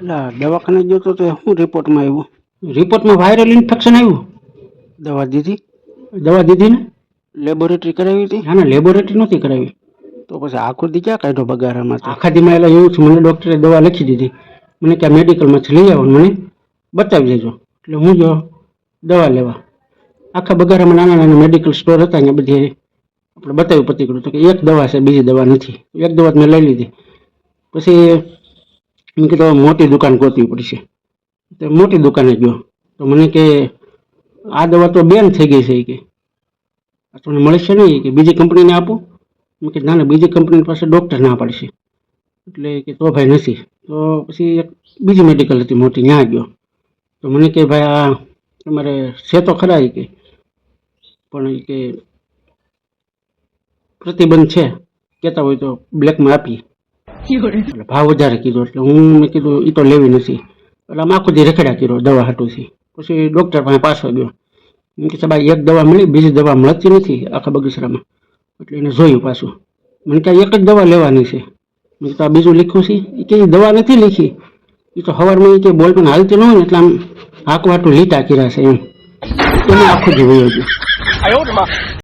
લા દવા કને જો તો હું રિપોર્ટ માં આવ્યું રિપોર્ટ માં વાયરલ ઇન્ફેક્શન આવ્યું દવા દીધી દવા દીધી ને લેબોરેટરી કરાવી હતી અને લેબોરેટરી નથી કરાવી તો પછી આખો દી ક્યાં કઢો બગાર માં આખા દી મેલા એવું છે મને ડોક્ટરે દવા લખી દીધી મને કે મેડિકલ માં છે લઈ આવ મને બતાવી દેજો એટલે હું જો દવા લેવા આખા બગાર માં નાના નાના મેડિકલ સ્ટોર હતા કે બધી આપણે બતાવ્યું પછી કીધું કે એક દવા છે બીજી દવા નથી એક દવા જ મે લઈ લીધી પછી એમ તો મોટી દુકાન ગોતવી પડશે તો મોટી દુકાને ગયો તો મને કે આ દવા તો બેન થઈ ગઈ છે કે આ તમને મળશે નહીં કે બીજી કંપનીને આપો મેં કે ના ના બીજી કંપની પાસે ડૉક્ટર ના પડશે એટલે કે તો ભાઈ નથી તો પછી એક બીજી મેડિકલ હતી મોટી ત્યાં ગયો તો મને કે ભાઈ આ તમારે છે તો ખરા કે પણ કે પ્રતિબંધ છે કહેતા હોય તો બ્લેકમાં આપીએ એ ભાવા ત્યારે કીધું એટલે હું મે કીધું ઈ તો લેવી નથી એટલે આમ આખો દી રેકડા કીધું દવા હટુ છે પછી ડોક્ટર પાસે પાછો ગયો એમ કે સબાઈ એક દવા મળી બીજી દવા મળતી નથી આખા બગીસરામાં એટલે એને જોઈ પાછો મને કયા એક જ દવા લેવાની છે બસ તા બીજું લખ્યું છે કે કી દવા નથી લખી ઈ તો હવારમાં કે બોલતું હાલતું ન હોય એટલે આમ આકવાટુ લીટા કર્યા છે એ તો આમ આખો દી વયો ગયો આ હોજમાં